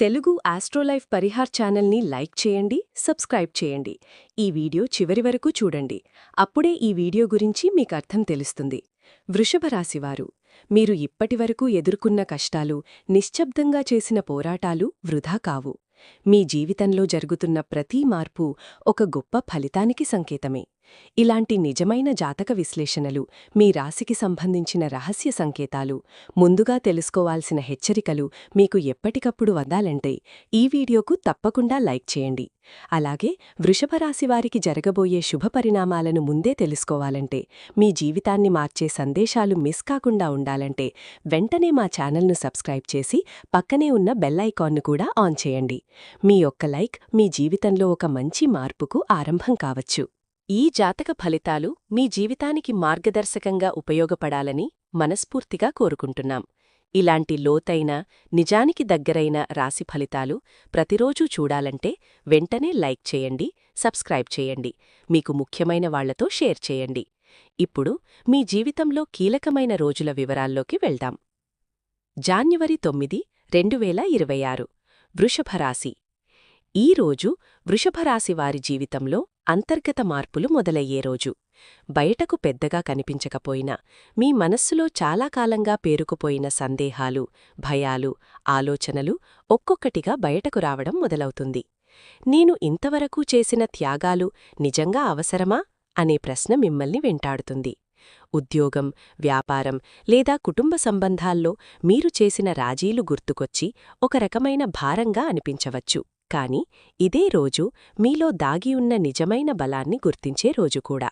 తెలుగు ఆస్ట్రోలైఫ్ పరిహార్ ఛానల్ని లైక్ చేయండి సబ్స్క్రైబ్ చేయండి. ఈ వీడియో చివరి వరకు చూడండి. అప్పుడే ఈ వీడియో గురించి మీకు అర్థం తెలుస్తుంది. వృషభ రాశివారు మీరు ఇప్పటివరకు ఎదుర్కొన్న కష్టాలు నిశ్శబ్దంగా చేసిన పోరాటాలు వృధా కావు. మీ జీవితంలో జరుగుతున్న ప్రతి మార్పు ఒక గొప్ప ఫలితానికి సంకేతమే. ఇలాంటి నిజమైన జాతక విశ్లేషణలు మీ రాశికి సంబంధించిన రహస్య సంకేతాలు ముందుగా తెలుసుకోవాల్సిన హెచ్చరికలు మీకు ఎప్పటికప్పుడు వదాలంటే ఈ వీడియోకు తప్పకుండా లైక్ చేయండి. అలాగే వృషభరాశివారికి జరగబోయే శుభ పరిణామాలను ముందే తెలుసుకోవాలంటే మీ జీవితాన్ని మార్చే సందేశాలు మిస్ కాకుండా ఉండాలంటే వెంటనే మా ఛానల్ను సబ్స్క్రైబ్ చేసి పక్కనే ఉన్న బెల్ ఐకాన్ను కూడా ఆన్ చేయండి. మీ యొక్క లైక్ మీ జీవితంలో ఒక మంచి మార్పుకు ఆరంభం కావచ్చు. ఈ జాతక ఫలితాలు మీ జీవితానికి మార్గదర్శకంగా ఉపయోగపడాలని మనస్ఫూర్తిగా కోరుకుంటున్నాం. ఇలాంటి లోతైన నిజానికి దగ్గరైన రాశి ఫలితాలు ప్రతిరోజూ చూడాలంటే వెంటనే లైక్ చేయండి సబ్స్క్రైబ్ చేయండి మీకు ముఖ్యమైన వాళ్ళతో షేర్ చేయండి. ఇప్పుడు మీ జీవితంలో కీలకమైన రోజుల వివరాల్లోకి వెళ్దాం. జాన్యువరి తొమ్మిది రెండు వేల ఇరవై ఆరు. వృషభరాశి ఈ రోజు వృషభరాశివారి జీవితంలో అంతర్గత మార్పులు మొదలయ్యే రోజు. బయటకు పెద్దగా కనిపించకపోయినా మీ మనస్సులో చాలా కాలంగా పేరుకుపోయిన సందేహాలు భయాలు ఆలోచనలు ఒక్కొక్కటిగా బయటకు రావడం మొదలవుతుంది. నేను ఇంతవరకు చేసిన త్యాగాలు నిజంగా అవసరమా? అనే ప్రశ్న మిమ్మల్ని వెంటాడుతుంది. ఉద్యోగం వ్యాపారం లేదా కుటుంబ సంబంధాల్లో మీరు చేసిన రాజీలు గుర్తుకొచ్చి ఒక రకమైన భారంగా అనిపించవచ్చు. కాని ఇదే రోజు మీలో దాగి ఉన్న నిజమైన బలాన్ని గుర్తించే రోజు కూడా.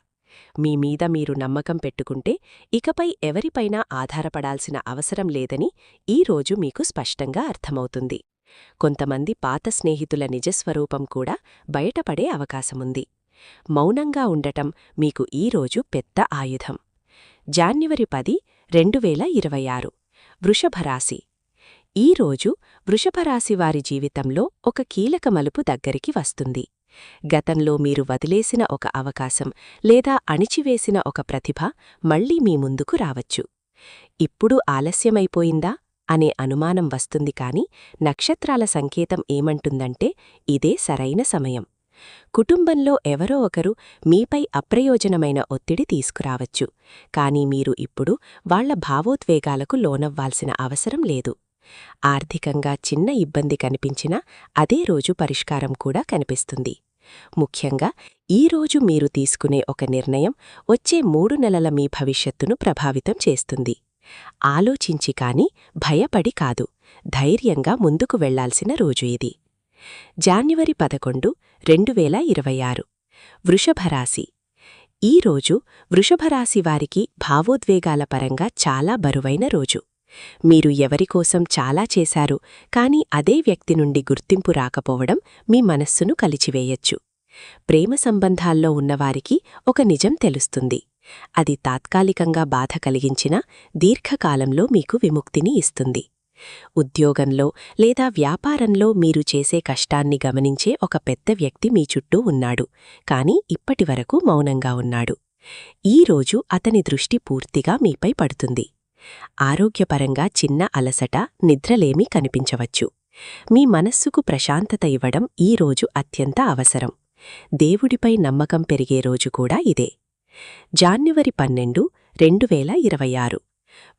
మీ మీద మీరు నమ్మకం పెట్టుకుంటే ఇకపై ఎవరిపైనా ఆధారపడాల్సిన అవసరం లేదని ఈ రోజు మీకు స్పష్టంగా అర్థమవుతుంది. కొంతమంది పాత స్నేహితుల నిజస్వరూపం కూడా బయటపడే అవకాశముంది. మౌనంగా ఉండటం మీకు ఈరోజు పెద్ద ఆయుధం. జాన్యువరి పది రెండు వేల ఇరవై ఆరు. వృషభరాశి. ఈరోజు వృషభరాశివారి జీవితంలో ఒక కీలక మలుపు దగ్గరికి వస్తుంది. గతంలో మీరు వదిలేసిన ఒక అవకాశం లేదా అణిచివేసిన ఒక ప్రతిభ మళ్ళీ మీ ముందుకు రావచ్చు. ఇప్పుడు ఆలస్యమైపోయిందా? అనే అనుమానం వస్తుంది కాని నక్షత్రాల సంకేతం ఏమంటుందంటే ఇదే సరైన సమయం. కుటుంబంలో ఎవరో ఒకరు మీపై అప్రయోజనమైన ఒత్తిడి తీసుకురావచ్చు. కాని మీరు ఇప్పుడు వాళ్ళ భావోద్వేగాలకు లోనవ్వాల్సిన అవసరం లేదు. ఆర్థికంగా చిన్న ఇబ్బంది కనిపించినా అదే రోజు పరిష్కారం కూడా కనిపిస్తుంది. ముఖ్యంగా ఈరోజు మీరు తీసుకునే ఒక నిర్ణయం వచ్చే మూడు నెలల మీ భవిష్యత్తును ప్రభావితం చేస్తుంది. ఆలోచించి కాని భయపడి కాదు. ధైర్యంగా ముందుకు వెళ్ళాల్సిన రోజు ఇది. జాన్యువరి పదకొండు రెండు వేల ఇరవై ఆరు వృషభరాశి ఈరోజు వృషభరాశి వారికి భావోద్వేగాల పరంగా చాలా బరువైన రోజు. మీరు ఎవరికోసం చాలా చేశారు కాని అదే వ్యక్తి నుండి గుర్తింపు రాకపోవడం మీ మనస్సును కలిచివేయచ్చు. ప్రేమ సంబంధాల్లో ఉన్నవారికి ఒక నిజం తెలుస్తుంది. అది తాత్కాలికంగా బాధ కలిగించినా దీర్ఘకాలంలో మీకు విముక్తిని ఇస్తుంది. ఉద్యోగంలో లేదా వ్యాపారంలో మీరు చేసే కష్టాన్ని గమనించే ఒక పెద్ద వ్యక్తి మీ చుట్టూ ఉన్నాడు కాని ఇప్పటివరకు మౌనంగా ఉన్నాడు. ఈరోజు అతని దృష్టి పూర్తిగా మీపై పడుతుంది. ఆరోగ్యపరంగా చిన్న అలసట నిద్రలేమీ కనిపించవచ్చు. మీ మనస్సుకు ప్రశాంతత ఇవ్వడం ఈ రోజు అత్యంత అవసరం. దేవుడిపై నమ్మకం పెరిగే రోజు కూడా ఇదే. జాన్యువరి పన్నెండు రెండు వేల ఇరవై ఆరు.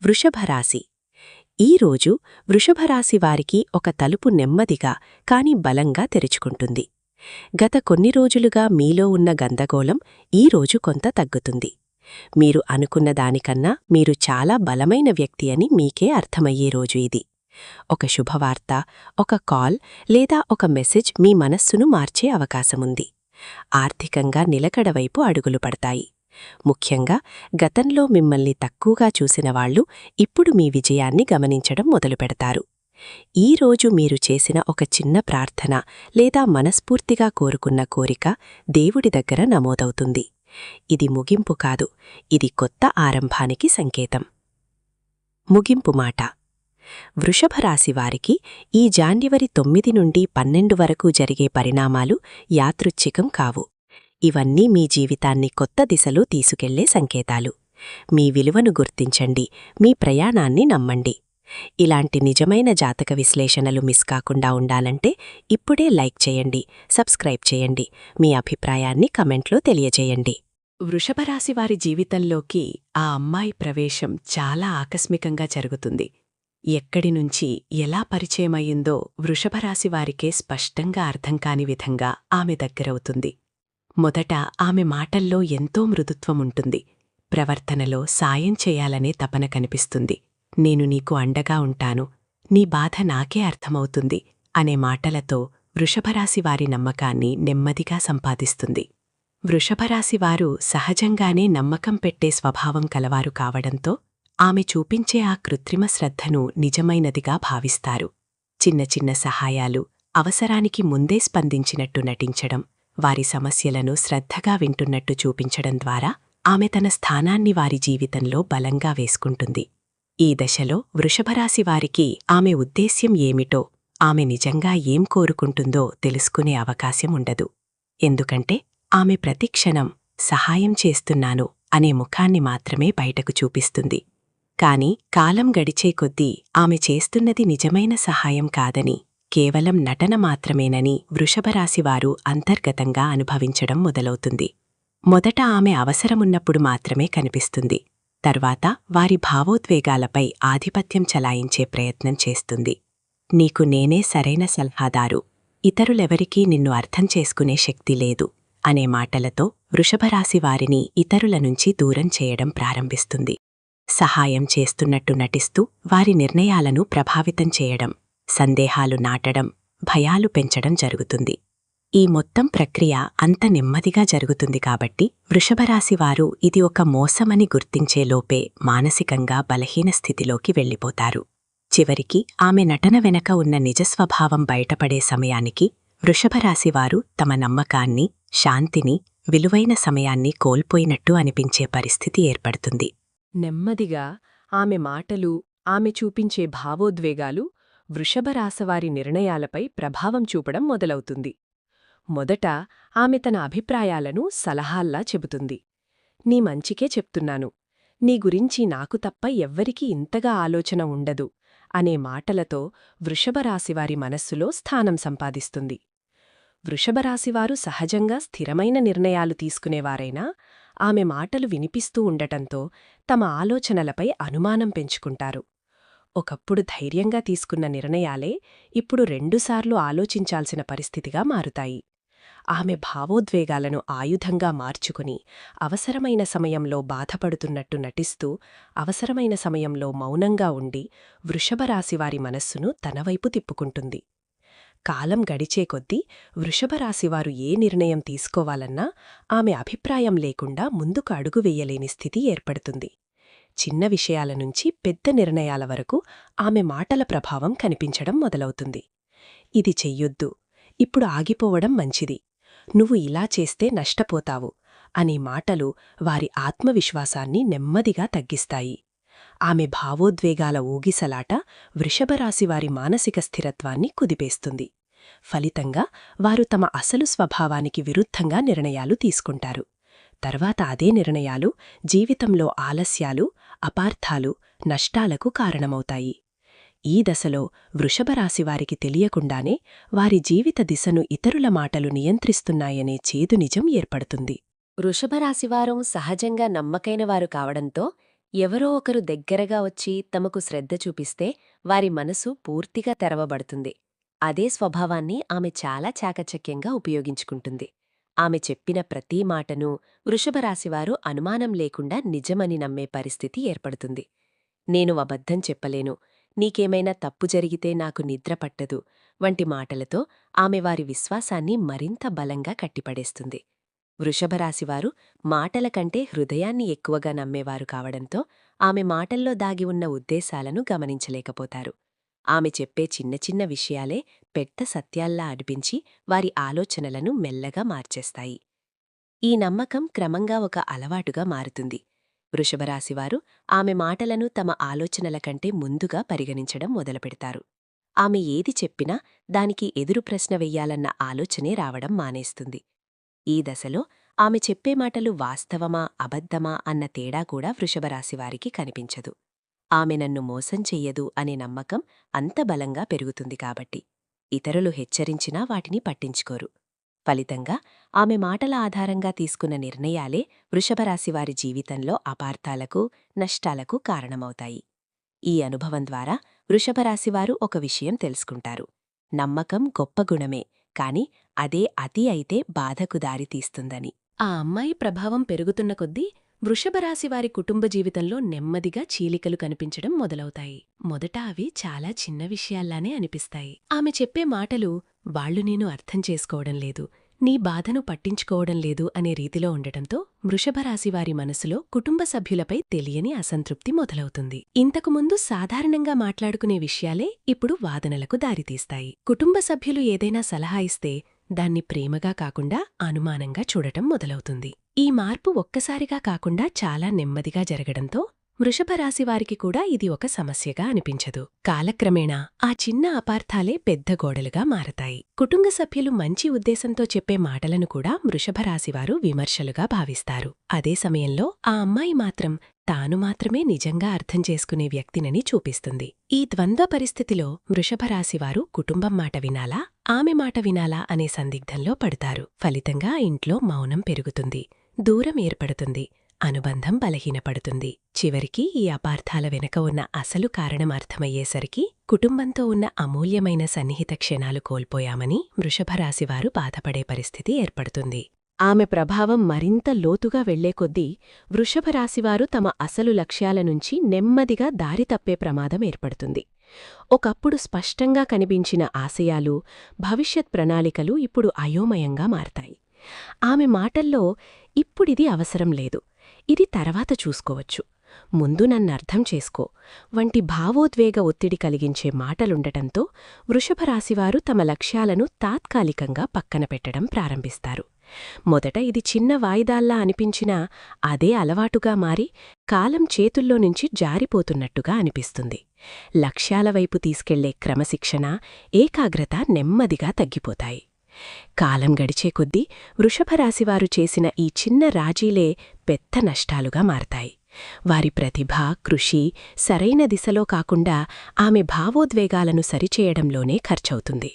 వృషభరాశి ఈరోజు వృషభరాశి వారికి ఒక తలుపు నెమ్మదిగా కాని బలంగా తెరుచుకుంటుంది. గత కొన్ని రోజులుగా మీలో ఉన్న గందగోళం ఈరోజు కొంత తగ్గుతుంది. మీరు అనుకున్న దానికన్నా మీరు చాలా బలమైన వ్యక్తి అని మీకే అర్థమయ్యే రోజు ఇది. ఒక శుభవార్త ఒక కాల్ లేదా ఒక మెసేజ్ మీ మనస్సును మార్చే అవకాశముంది. ఆర్థికంగా నిలకడవైపు అడుగులు పడతాయి. ముఖ్యంగా గతంలో మిమ్మల్ని తక్కువగా చూసినవాళ్ళు ఇప్పుడు మీ విజయాన్ని గమనించడం మొదలుపెడతారు ఈరోజు మీరు చేసిన ఒక చిన్న ప్రార్థన లేదా మనస్ఫూర్తిగా కోరుకున్న కోరిక దేవుడి దగ్గర నమోదవుతుంది. ఇది ముగింపు కాదు ఇది కొత్త ఆరంభానికి సంకేతం. ముగింపు మాట. వృషభరాశివారికి ఈ జాన్యువరి తొమ్మిది నుండి పన్నెండు వరకు జరిగే పరిణామాలు యాదృచ్ఛికం కావు. ఇవన్నీ మీ జీవితాన్ని కొత్త దిశలో తీసుకెళ్ళే సంకేతాలు. మీ విలువను గుర్తించండి మీ ప్రయాణాన్ని నమ్మండి. ఇలాంటి నిజమైన జాతక విశ్లేషణలు మిస్ కాకుండా ఉండాలంటే ఇప్పుడే లైక్ చేయండి సబ్స్క్రైబ్ చేయండి మీ అభిప్రాయాన్ని కమెంట్లో తెలియజేయండి. వృషభరాశి వారి జీవితంలోకి ఆ అమ్మాయి ప్రవేశం చాలా ఆకస్మికంగా జరుగుతుంది. ఎక్కడి నుంచి ఎలా పరిచయమయ్యిందో వృషభరాశి వారికే స్పష్టంగా అర్థం కాని విధంగా ఆమె దగ్గరవుతుంది. మొదట ఆమె మాటల్లో ఎంతో మృదుత్వం ఉంటుంది. ప్రవర్తనలో సాయం చేయాలనే తపన కనిపిస్తుంది. నేను నీకు అండగా ఉంటాను. నీ బాధ నాకే అర్థమవుతుంది అనే మాటలతో వృషభరాశివారి నమ్మకాన్ని నెమ్మదిగా సంపాదిస్తుంది. వృషభరాశివారు సహజంగానే నమ్మకం పెట్టే స్వభావం కలవారు కావడంతో ఆమె చూపించే ఆ కృత్రిమ శ్రద్ధను నిజమైనదిగా భావిస్తారు. చిన్న చిన్న సహాయాలు అవసరానికి ముందే స్పందించినట్టు నటించడం వారి సమస్యలను శ్రద్ధగా వింటున్నట్టు చూపించడం ద్వారా ఆమె తన స్థానాన్ని వారి జీవితంలో బలంగా వేసుకుంటుంది. ఈ దశలో వృషభరాశి వారికి ఆమె ఉద్దేశ్యం ఏమిటో ఆమె నిజంగా ఏం కోరుకుంటుందో తెలుసుకునే అవకాశం ఉండదు. ఎందుకంటే ఆమె ప్రతిక్షణం సహాయం చేస్తున్నాను అనే ముఖాన్ని మాత్రమే బయటకు చూపిస్తుంది. కాని కాలం గడిచే కొద్దీ ఆమె చేస్తున్నది నిజమైన సహాయం కాదని కేవలం నటన మాత్రమేనని వృషభరాశివారు అంతర్గతంగా అనుభవించడం మొదలవుతుంది. మొదట ఆమె అవసరమున్నప్పుడు మాత్రమే కనిపిస్తుంది. తర్వాత వారి భావోద్వేగాలపై ఆధిపత్యం చలాయించే ప్రయత్నం చేస్తుంది. నీకు నేనే సరైన సలహాదారు. ఇతరులెవరికీ నిన్ను అర్థం చేసుకునే శక్తి లేదు. అనే మాటలతో వృషభరాశి వారిని ఇతరుల నుంచి దూరం చేయడం ప్రారంభిస్తుంది. సహాయం చేస్తున్నట్టు నటిస్తూ వారి నిర్ణయాలను ప్రభావితం చేయడం సందేహాలు నాటడం భయాలు పెంచడం జరుగుతుంది. ఈ మొత్తం ప్రక్రియ అంత నెమ్మదిగా జరుగుతుంది కాబట్టి వృషభరాశివారు ఇది ఒక మోసమని గుర్తించేలోపే మానసికంగా బలహీన స్థితిలోకి వెళ్ళిపోతారు. చివరికి ఆమె నటన వెనక ఉన్న నిజస్వభావం బయటపడే సమయానికి వృషభరాశివారు తమ నమ్మకాన్ని శాంతిని విలువైన సమయాన్ని కోల్పోయినట్టు అనిపించే పరిస్థితి ఏర్పడుతుంది. నెమ్మదిగా ఆమె మాటలు ఆమె చూపించే భావోద్వేగాలు వృషభరాశవారి నిర్ణయాలపై ప్రభావం చూపడం మొదలవుతుంది. మొదట ఆమె తన అభిప్రాయాలను సలహాల్లా చెబుతుంది. నీ మంచికే చెప్తున్నాను. నీ గురించి నాకు తప్ప ఎవ్వరికీ ఇంతగా ఆలోచన ఉండదు. అనే మాటలతో వృషభరాశివారి మనస్సులో స్థానం సంపాదిస్తుంది. వృషభరాశివారు సహజంగా స్థిరమైన నిర్ణయాలు తీసుకునేవారైనా ఆమె మాటలు వినిపిస్తూ ఉండటంతో తమ ఆలోచనలపై అనుమానం పెంచుకుంటారు. ఒకప్పుడు ధైర్యంగా తీసుకున్న నిర్ణయాలే ఇప్పుడు రెండుసార్లు ఆలోచించాల్సిన పరిస్థితిగా మారుతాయి. ఆమె భావోద్వేగాలను ఆయుధంగా మార్చుకుని అవసరమైన సమయంలో బాధపడుతున్నట్టు నటిస్తూ అవసరమైన సమయంలో మౌనంగా ఉండి వృషభరాశివారి మనస్సును తనవైపు తిప్పుకుంటుంది. కాలం గడిచే కొద్దీ వృషభరాశివారు ఏ నిర్ణయం తీసుకోవాలన్నా ఆమె అభిప్రాయం లేకుండా ముందుకు అడుగు వెయ్యలేని స్థితి ఏర్పడుతుంది. చిన్న విషయాల నుంచి పెద్ద నిర్ణయాల వరకు ఆమె మాటల ప్రభావం కనిపించడం మొదలవుతుంది. ఇది చెయ్యొద్దు. ఇప్పుడు ఆగిపోవడం మంచిది. నువ్వు ఇలా చేస్తే నష్టపోతావు అనే మాటలు వారి ఆత్మవిశ్వాసాన్ని నెమ్మదిగా తగ్గిస్తాయి. ఆమె భావోద్వేగాల ఊగిసలాట వృషభరాశివారి మానసిక స్థిరత్వాన్ని కుదిపేస్తుంది. ఫలితంగా వారు తమ అసలు స్వభావానికి విరుద్ధంగా నిర్ణయాలు తీసుకుంటారు. తర్వాత అదే నిర్ణయాలు జీవితంలో ఆలస్యాలు అపార్థాలు నష్టాలకు కారణమవుతాయి. ఈ దశలో వృషభరాశివారికి తెలియకుండానే వారి జీవిత దిశను ఇతరుల మాటలు నియంత్రిస్తున్నాయనే చేదు నిజం ఏర్పడుతుంది. వృషభరాశివారం సహజంగా నమ్మకైనవారు కావడంతో ఎవరో ఒకరు దగ్గరగా వచ్చి తమకు శ్రద్ధ చూపిస్తే వారి మనసు పూర్తిగా తెరవబడుతుంది. అదే స్వభావాన్ని ఆమె చాలా చాకచక్యంగా ఉపయోగించుకుంటుంది. ఆమె చెప్పిన ప్రతీ మాటను వృషభరాశివారు అనుమానం లేకుండా నిజమని నమ్మే పరిస్థితి ఏర్పడుతుంది. నేను అబద్ధం చెప్పలేను. నీకేమైనా తప్పు జరిగితే నాకు నిద్ర పట్టదు. వంటి మాటలతో ఆమె వారి విశ్వాసాన్ని మరింత బలంగా కట్టిపడేస్తుంది. వృషభరాశివారు మాటల కంటే హృదయాన్ని ఎక్కువగా నమ్మేవారు కావడంతో ఆమె మాటల్లో దాగి ఉన్న ఉద్దేశాలను గమనించలేకపోతారు. ఆమె చెప్పే చిన్న చిన్న విషయాలే పెద్ద సత్యాల్లా అనిపించి వారి ఆలోచనలను మెల్లగా మార్చేస్తాయి. ఈ నమ్మకం క్రమంగా ఒక అలవాటుగా మారుతుంది. వృషభరాశివారు ఆమె మాటలను తమ ఆలోచనల కంటే ముందుగా పరిగణించడం మొదలుపెడతారు. ఆమె ఏది చెప్పినా దానికి ఎదురు ప్రశ్న వెయ్యాలన్న ఆలోచనే రావడం మానేస్తుంది. ఈ దశలో ఆమె చెప్పే మాటలు వాస్తవమా అబద్ధమా అన్న తేడా కూడా వృషభరాశివారికి కనిపించదు. ఆమె నన్ను మోసం చెయ్యదు అనే నమ్మకం అంత బలంగా పెరుగుతుంది కాబట్టి. ఇతరులు హెచ్చరించినా వాటిని పట్టించుకోరు. ఫలితంగా ఆమె మాటల ఆధారంగా తీసుకున్న నిర్ణయాలే వృషభరాశివారి జీవితంలో అపార్థాలకు నష్టాలకు కారణమవుతాయి. ఈ అనుభవం ద్వారా వృషభరాశివారు ఒక విషయం తెలుసుకుంటారు. నమ్మకం గొప్ప గుణమే కాని అదే అతి అయితే బాధకు దారితీస్తుందని. ఆ అమ్మాయి ప్రభావం పెరుగుతున్న కొద్దీ వృషభరాశివారి కుటుంబ జీవితంలో నెమ్మదిగా చీలికలు కనిపించడం మొదలవుతాయి. మొదట అవి చాలా చిన్న విషయాల్లానే అనిపిస్తాయి. ఆమె చెప్పే మాటలు వాళ్ళు నేను అర్థం చేసుకోవడం లేదు నీ బాధను పట్టించుకోవడం లేదు అనే రీతిలో ఉండటంతో వృషభరాశివారి మనసులో కుటుంబ సభ్యులపై తెలియని అసంతృప్తి మొదలవుతుంది. ఇంతకుముందు సాధారణంగా మాట్లాడుకునే విషయాలే ఇప్పుడు వాదనలకు దారితీస్తాయి. కుటుంబ సభ్యులు ఏదైనా సలహా ఇస్తే దాన్ని ప్రేమగా కాకుండా అనుమానంగా చూడటం మొదలవుతుంది. ఈ మార్పు ఒక్కసారిగా కాకుండా చాలా నెమ్మదిగా జరగడంతో వృషభరాశివారికి కూడా ఇది ఒక సమస్యగా అనిపించదు. కాలక్రమేణా ఆ చిన్న అపార్థాలే పెద్ద గోడలుగా మారతాయి. కుటుంబ సభ్యులు మంచి ఉద్దేశంతో చెప్పే మాటలను కూడా వృషభరాశివారు విమర్శలుగా భావిస్తారు. అదే సమయంలో ఆ అమ్మాయి మాత్రం తాను మాత్రమే నిజంగా అర్థం చేసుకునే వ్యక్తినని చూపిస్తుంది. ఈ ద్వంద్వ పరిస్థితిలో వృషభరాశివారు కుటుంబం మాట వినాలా? ఆమె మాట వినాలా అనే సందిగ్ధంలో పడతారు. ఫలితంగా ఇంట్లో మౌనం పెరుగుతుంది. దూరం ఏర్పడుతుంది. అనుబంధం బలహీనపడుతుంది. చివరికి ఈ అపార్థాల వెనుక ఉన్న అసలు కారణం అర్థమయ్యేసరికి కుటుంబంతో ఉన్న అమూల్యమైన సన్నిహిత క్షణాలు కోల్పోయామని వృషభరాశివారు బాధపడే పరిస్థితి ఏర్పడుతుంది. ఆమె ప్రభావం మరింత లోతుగా వెళ్ళే కొద్దీ వృషభరాశివారు తమ అసలు లక్ష్యాల నుంచి నెమ్మదిగా దారి తప్పే ప్రమాదం ఏర్పడుతుంది. ఒకప్పుడు స్పష్టంగా కనిపించిన ఆశయాలు భవిష్యత్ ప్రణాళికలు ఇప్పుడు అయోమయంగా మారతాయి. ఆమె మాటల్లో ఇప్పుడిది అవసరం లేదు. ఇది తర్వాత చూసుకోవచ్చు. ముందు నన్నర్థం చేసుకో. వంటి భావోద్వేగ ఒత్తిడి కలిగించే మాటలుండటంతో వృషభరాశివారు తమ లక్ష్యాలను తాత్కాలికంగా పక్కన పెట్టడం ప్రారంభిస్తారు. మొదట ఇది చిన్న వాయిదాల్లా అనిపించినా అదే అలవాటుగా మారి కాలం చేతుల్లో నుంచి జారిపోతున్నట్టుగా అనిపిస్తుంది. లక్ష్యాల వైపు తీసుకెళ్ళే క్రమశిక్షణ ఏకాగ్రత నెమ్మదిగా తగ్గిపోతాయి. కాలం గడిచే కొద్దీ వృషభరాశివారు చేసిన ఈ చిన్న రాజీలే పెద్ద నష్టాలుగా మారతాయి. వారి ప్రతిభ కృషి సరైన దిశలో కాకుండా ఆమె భావోద్వేగాలను సరిచేయడంలోనే ఖర్చవుతుంది.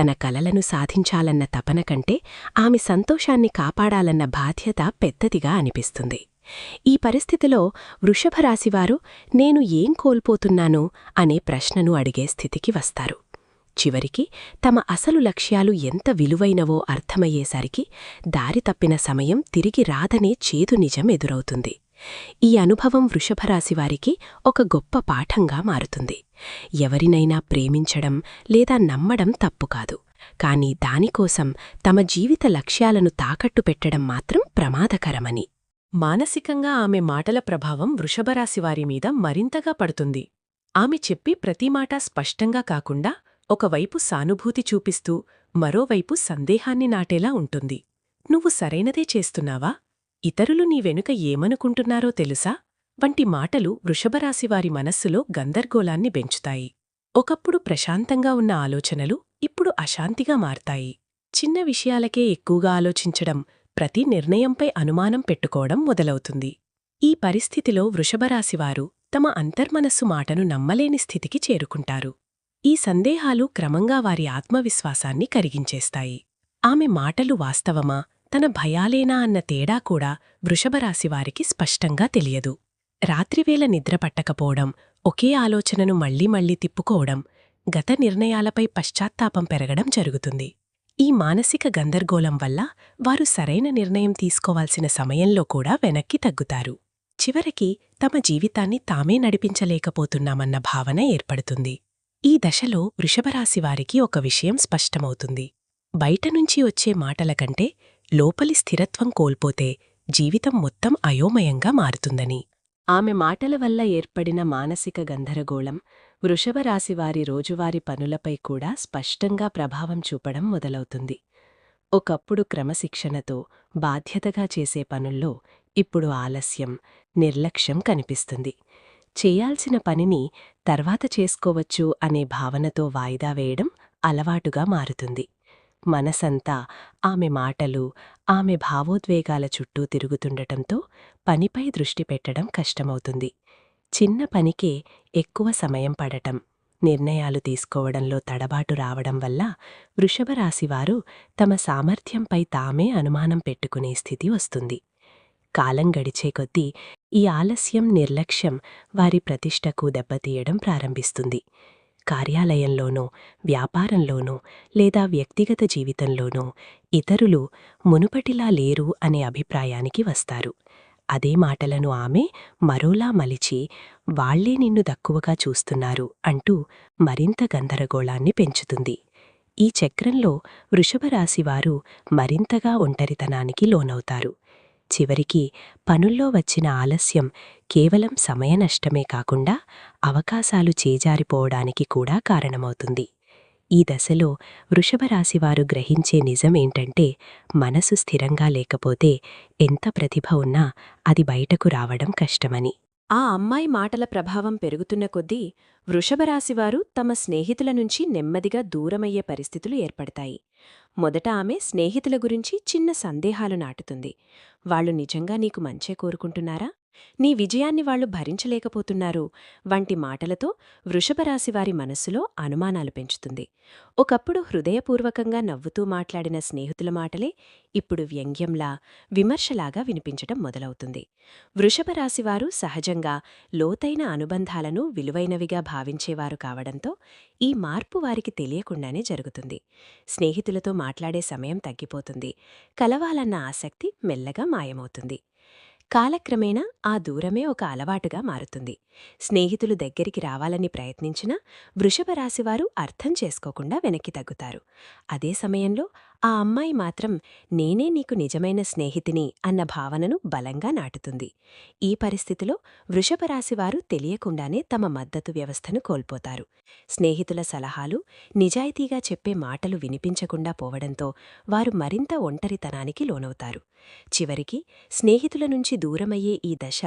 తన కలలను సాధించాలన్న తపన కంటే ఆమె సంతోషాన్ని కాపాడాలన్న బాధ్యత పెద్దదిగా అనిపిస్తుంది. ఈ పరిస్థితిలో వృషభరాశివారు నేను ఏం కోల్పోతున్నాను అనే ప్రశ్నను అడిగే స్థితికి వస్తారు. చివరికి తమ అసలు లక్ష్యాలు ఎంత విలువైనవో అర్థమయ్యేసరికి దారి తప్పిన సమయం తిరిగి రాదనే చేదు నిజం ఎదురవుతుంది. ఈ అనుభవం వృషభరాశివారికి ఒక గొప్ప పాఠంగా మారుతుంది. ఎవరినైనా ప్రేమించడం లేదా నమ్మడం తప్పు కాదు. కాని దానికోసం తమ జీవిత లక్ష్యాలను తాకట్టు పెట్టడం మాత్రం ప్రమాదకరమని. మానసికంగా ఆమె మాటల ప్రభావం వృషభరాశివారి మీద మరింతగా పడుతుంది. ఆమె చెప్పి ప్రతి మాట స్పష్టంగా కాకుండా ఒకవైపు సానుభూతి చూపిస్తూ మరోవైపు సందేహాన్ని నాటేలా ఉంటుంది. నువ్వు సరైనదే చేస్తున్నావా? ఇతరులు నీ వెనుక ఏమనుకుంటున్నారో తెలుసా? వంటి మాటలు వృషభరాశివారి మనస్సులో గందర్గోళాన్ని పెంచుతాయి. ఒకప్పుడు ప్రశాంతంగా ఉన్న ఆలోచనలు ఇప్పుడు అశాంతిగా మారతాయి. చిన్న విషయాలకే ఎక్కువగా ఆలోచించడం ప్రతి నిర్ణయంపై అనుమానం పెట్టుకోవడం మొదలవుతుంది. ఈ పరిస్థితిలో వృషభరాశివారు తమ అంతర్మనస్సు మాటను నమ్మలేని స్థితికి చేరుకుంటారు. ఈ సందేహాలు క్రమంగా వారి ఆత్మవిశ్వాసాన్ని కరిగించేస్తాయి. ఆమె మాటలు వాస్తవమా తన భయాలేనా అన్న తేడా కూడా వృషభరాశివారికి స్పష్టంగా తెలియదు. రాత్రివేళ నిద్రపట్టకపోవడం ఒకే ఆలోచనను మళ్ళీ మళ్ళీ తిప్పుకోవడం గత నిర్ణయాలపై పశ్చాత్తాపం పెరగడం జరుగుతుంది. ఈ మానసిక గందరగోళం వల్ల వారు సరైన నిర్ణయం తీసుకోవాల్సిన సమయంలో కూడా వెనక్కి తగ్గుతారు. చివరికి తమ జీవితాన్ని తామే నడిపించలేకపోతున్నామన్న భావన ఏర్పడుతుంది. ఈ దశలో వృషభరాశివారికి ఒక విషయం స్పష్టమవుతుంది. బయటనుంచి వచ్చే మాటల కంటే లోపలి స్థిరత్వం కోల్పోతే జీవితం మొత్తం అయోమయంగా మారుతుందని. ఆమె మాటల వల్ల ఏర్పడిన మానసిక గందరగోళం వృషభరాశివారి రోజువారి పనులపై కూడా స్పష్టంగా ప్రభావం చూపడం మొదలవుతుంది. ఒకప్పుడు క్రమశిక్షణతో బాధ్యతగా చేసే పనుల్లో ఇప్పుడు ఆలస్యం నిర్లక్ష్యం కనిపిస్తుంది. చేయాల్సిన పనిని తర్వాత చేసుకోవచ్చు అనే భావనతో వాయిదా వేయడం అలవాటుగా మారుతుంది. మనసంతా ఆమె మాటలు ఆమె భావోద్వేగాల చుట్టూ తిరుగుతుండటంతో పనిపై దృష్టి పెట్టడం కష్టమవుతుంది. చిన్న పనికే ఎక్కువ సమయం పడటం నిర్ణయాలు తీసుకోవడంలో తడబాటు రావడం వల్ల వృషభరాశివారు తమ సామర్థ్యంపై తామే అనుమానం పెట్టుకునే స్థితి వస్తుంది. కాలం గడిచే కొద్దీ ఈ ఆలస్యం నిర్లక్ష్యం వారి ప్రతిష్టకు దెబ్బతీయడం ప్రారంభిస్తుంది. కార్యాలయంలోనో వ్యాపారంలోనో లేదా వ్యక్తిగత జీవితంలోనో ఇతరులు మునుపటిలా లేరు అనే అభిప్రాయానికి వస్తారు. అదే మాటలను ఆమె మరోలా మలిచి వాళ్ళే నిన్ను తక్కువగా చూస్తున్నారు అంటూ మరింత గందరగోళాన్ని పెంచుతుంది. ఈ చక్రంలో వృషభరాశివారు మరింతగా ఒంటరితనానికి లోనవుతారు. చివరికి పనుల్లో వచ్చిన ఆలస్యం కేవలం సమయ నష్టమే కాకుండా అవకాశాలు చేజారిపోవడానికి కూడా కారణమవుతుంది. ఈ దశలో వృషభరాశివారు గ్రహించే నిజమేంటంటే మనసు స్థిరంగా లేకపోతే ఎంత ప్రతిభ ఉన్నా అది బయటకు రావడం కష్టమని. ఆ అమ్మాయి మాటల ప్రభావం పెరుగుతున్న కొద్దీ వృషభరాశివారు తమ స్నేహితుల నుంచి నెమ్మదిగా దూరమయ్యే పరిస్థితులు ఏర్పడతాయి. మొదట ఆమె స్నేహితుల గురించి చిన్న సందేహాలు నాటుతుంది. వాళ్ళు నిజంగా నీకు మంచే కోరుకుంటున్నారా? నీ విజయాన్ని వాళ్ళు భరించలేకపోతున్నారు. వంటి మాటలతో వృషభరాశివారి మనస్సులో అనుమానాలు పెంచుతుంది. ఒకప్పుడు హృదయపూర్వకంగా నవ్వుతూ మాట్లాడిన స్నేహితుల మాటలే ఇప్పుడు వ్యంగ్యంలా విమర్శలాగా వినిపించటం మొదలవుతుంది. వృషభరాశివారు సహజంగా లోతైన అనుబంధాలను విలువైనవిగా భావించేవారు కావడంతో ఈ మార్పు వారికి తెలియకుండానే జరుగుతుంది. స్నేహితులతో మాట్లాడే సమయం తగ్గిపోతుంది. కలవాలన్న ఆసక్తి మెల్లగా మాయమవుతుంది. కాలక్రమేణా ఆ దూరమే ఒక అలవాటుగా మారుతుంది. స్నేహితులు దగ్గరికి రావాలని ప్రయత్నించినా వృషభరాశివారు అర్థం చేసుకోకుండా వెనక్కి తగ్గుతారు. అదే సమయంలో ఆ అమ్మాయి మాత్రం నేనే నీకు నిజమైన స్నేహితిని అన్న భావనను బలంగా నాటుతుంది. ఈ పరిస్థితిలో వృషభరాశివారు తెలియకుండానే తమ మద్దతు వ్యవస్థను కోల్పోతారు. స్నేహితుల సలహాలు నిజాయితీగా చెప్పే మాటలు వినిపించకుండా పోవడంతో వారు మరింత ఒంటరితనానికి లోనవుతారు. చివరికి స్నేహితుల నుంచి దూరమయ్యే ఈ దశ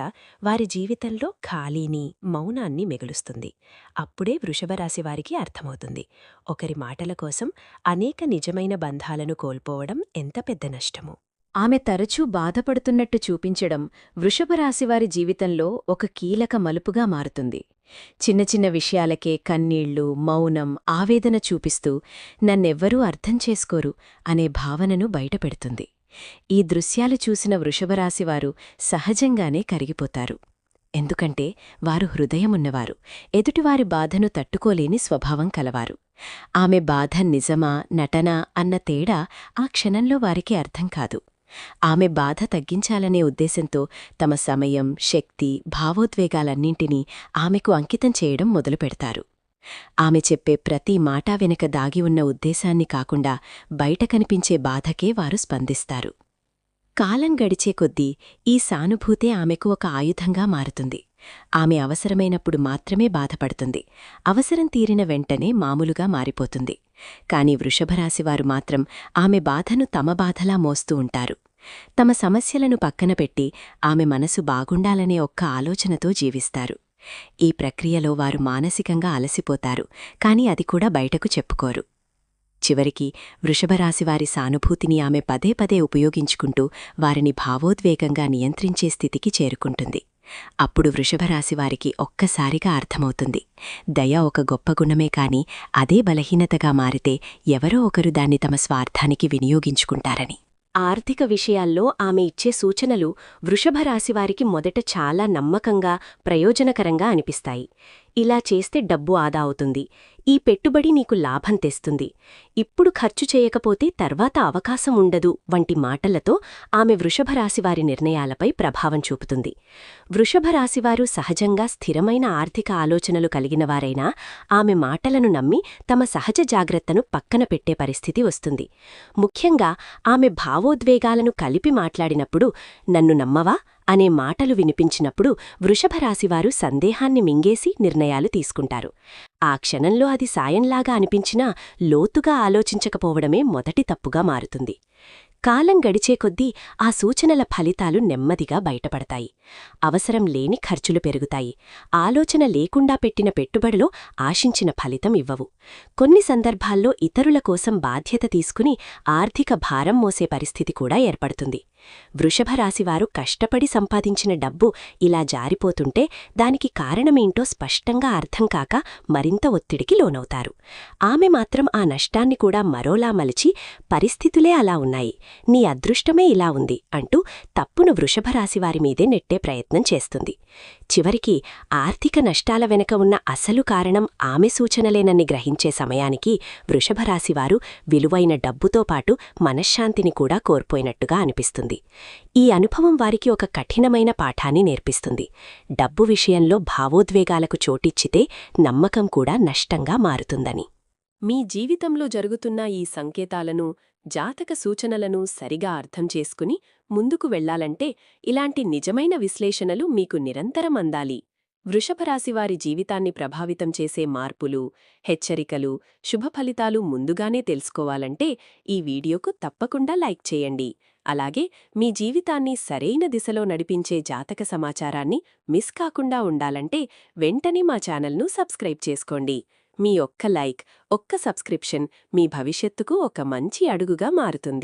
వారి జీవితంలో ఖాళీని మౌనాన్ని మిగులుస్తుంది. అప్పుడే వృషభరాశివారికి అర్థమవుతుంది. ఒకరి మాటల కోసం అనేక నిజమైన బంధాలను కోల్పోవడం ఎంత పెద్ద నష్టమో. ఆమె తరచూ బాధపడుతున్నట్టు చూపించడం వృషభరాశివారి జీవితంలో ఒక కీలక మలుపుగా మారుతుంది. చిన్న చిన్న విషయాలకే కన్నీళ్ళు మౌనం ఆవేదన చూపిస్తూ నన్నెవ్వరూ అర్థం చేసుకోరు అనే భావనను బయటపెడుతుంది. ఈ దృశ్యాలు చూసిన వృషభరాశివారు సహజంగానే కరిగిపోతారు. ఎందుకంటే వారు హృదయమున్నవారు ఎదుటివారి బాధను తట్టుకోలేని స్వభావం కలవారు. ఆమె బాధ నిజమా నటనా అన్న తేడా ఆ క్షణంలో వారికి అర్థం కాదు. ఆమె బాధ తగ్గించాలనే ఉద్దేశంతో తమ సమయం శక్తి భావోద్వేగాలన్నింటినీ ఆమెకు అంకితం చేయడం మొదలుపెడతారు. ఆమె చెప్పే ప్రతి మాటా వెనుక దాగి ఉన్న ఉద్దేశాన్ని కాకుండా బయట కనిపించే బాధకే వారు స్పందిస్తారు. కాలం గడిచే కొద్దీ ఈ సానుభూతే ఆమెకు ఒక ఆయుధంగా మారుతుంది. ఆమె అవసరమైనప్పుడు మాత్రమే బాధపడుతుంది. అవసరం తీరిన వెంటనే మామూలుగా మారిపోతుంది. కాని వృషభరాశివారు మాత్రం ఆమె బాధను తమ బాధలా మోస్తూ ఉంటారు. తమ సమస్యలను పక్కన పెట్టి ఆమె మనసు బాగుండాలనే ఒక్క ఆలోచనతో జీవిస్తారు. ఈ ప్రక్రియలో వారు మానసికంగా అలసిపోతారు కాని అది కూడా బయటకు చెప్పుకోరు. చివరికి వృషభరాశివారి సానుభూతిని ఆమె పదే పదే ఉపయోగించుకుంటూ వారిని భావోద్వేగంగా నియంత్రించే స్థితికి చేరుకుంటుంది. అప్పుడు వృషభరాశివారికి ఒక్కసారిగా అర్థమవుతుంది. దయ ఒక గొప్ప గుణమే కాని అదే బలహీనతగా మారితే ఎవరో ఒకరు దాన్ని తమ స్వార్థానికి వినియోగించుకుంటారని. ఆర్థిక విషయాల్లో ఆమె ఇచ్చే సూచనలు వృషభరాశివారికి మొదట చాలా నమ్మకంగా ప్రయోజనకరంగా అనిపిస్తాయి. ఇలా చేస్తే డబ్బు ఆదా అవుతుంది. ఈ పెట్టుబడి నీకు లాభం తెస్తుంది. ఇప్పుడు ఖర్చు చేయకపోతే తర్వాత అవకాశం ఉండదు వంటి మాటలతో ఆమె వృషభరాశివారి నిర్ణయాలపై ప్రభావం చూపుతుంది. వృషభరాశివారు సహజంగా స్థిరమైన ఆర్థిక ఆలోచనలు కలిగినవారైనా ఆమె మాటలను నమ్మి తమ సహజ జాగ్రత్తను పక్కన పెట్టే పరిస్థితి వస్తుంది. ముఖ్యంగా ఆమె భావోద్వేగాలను కలిపి మాట్లాడినప్పుడు నన్ను నమ్మవా? అనే మాటలు వినిపించినప్పుడు వృషభరాశివారు సందేహాన్ని మింగేసి నిర్ణయాలు తీసుకుంటారు. ఆ క్షణంలో అది సాయంలాగా అనిపించినా లోతుగా ఆలోచించకపోవడమే మొదటి తప్పుగా మారుతుంది. కాలం గడిచే కొద్దీ ఆ సూచనల ఫలితాలు నెమ్మదిగా బయటపడతాయి. అవసరం లేని ఖర్చులు పెరుగుతాయి. ఆలోచన లేకుండా పెట్టిన పెట్టుబడిలో ఆశించిన ఫలితం ఇవ్వవు. కొన్ని సందర్భాల్లో ఇతరుల కోసం బాధ్యత తీసుకుని ఆర్థిక భారం మోసే పరిస్థితి కూడా ఏర్పడుతుంది. వృషభ రాశివారు కష్టపడి సంపాదించిన డబ్బు ఇలా జారిపోతుంటే దానికి కారణమేంటో స్పష్టంగా అర్థం కాక మరింత ఒత్తిడికి లోనవుతారు. ఆమె మాత్రం ఆ నష్టాన్ని కూడా మరోలా మలిచి పరిస్థితులే అలా ఉన్నాయి నీ అదృష్టమే ఇలా ఉంది అంటూ తప్పును వృషభరాశివారి మీదే నెట్టే ప్రయత్నం చేస్తుంది. చివరికి ఆర్థిక నష్టాల వెనక ఉన్న అసలు కారణం ఆమె సూచనలేనని గ్రహించే సమయానికి వృషభరాశివారు విలువైన డబ్బుతో పాటు మనశ్శాంతిని కూడా కోల్పోయినట్టుగా అనిపిస్తుంది. ఈ అనుభవం వారికి ఒక కఠినమైన పాఠాన్ని నేర్పిస్తుంది. డబ్బు విషయంలో భావోద్వేగాలకు చోటిచ్చితే నమ్మకం కూడా నష్టంగా మారుతుందని. మీ జీవితంలో జరుగుతున్న ఈ సంకేతాలను జాతక సూచనలను సరిగా అర్థం చేసుకుని ముందుకు వెళ్ళాలంటే ఇలాంటి నిజమైన విశ్లేషణలు మీకు నిరంతరం అందాలి. వృషభరాశివారి జీవితాన్ని ప్రభావితం చేసే మార్పులు హెచ్చరికలు శుభ ఫలితాలు ముందుగానే తెలుసుకోవాలంటే ఈ వీడియోకు తప్పకుండా లైక్ చేయండి. అలాగే మీ జీవితాన్ని సరైన దిశలో నడిపించే జాతక సమాచారాన్ని మిస్ కాకుండా ఉండాలంటే వెంటనే మా ఛానల్ను సబ్స్క్రైబ్ చేసుకోండి. మీ ఒక్క లైక్ ఒక్క సబ్స్క్రిప్షన్ మీ భవిష్యత్తుకు ఒక మంచి అడుగుగా మారుతుంది.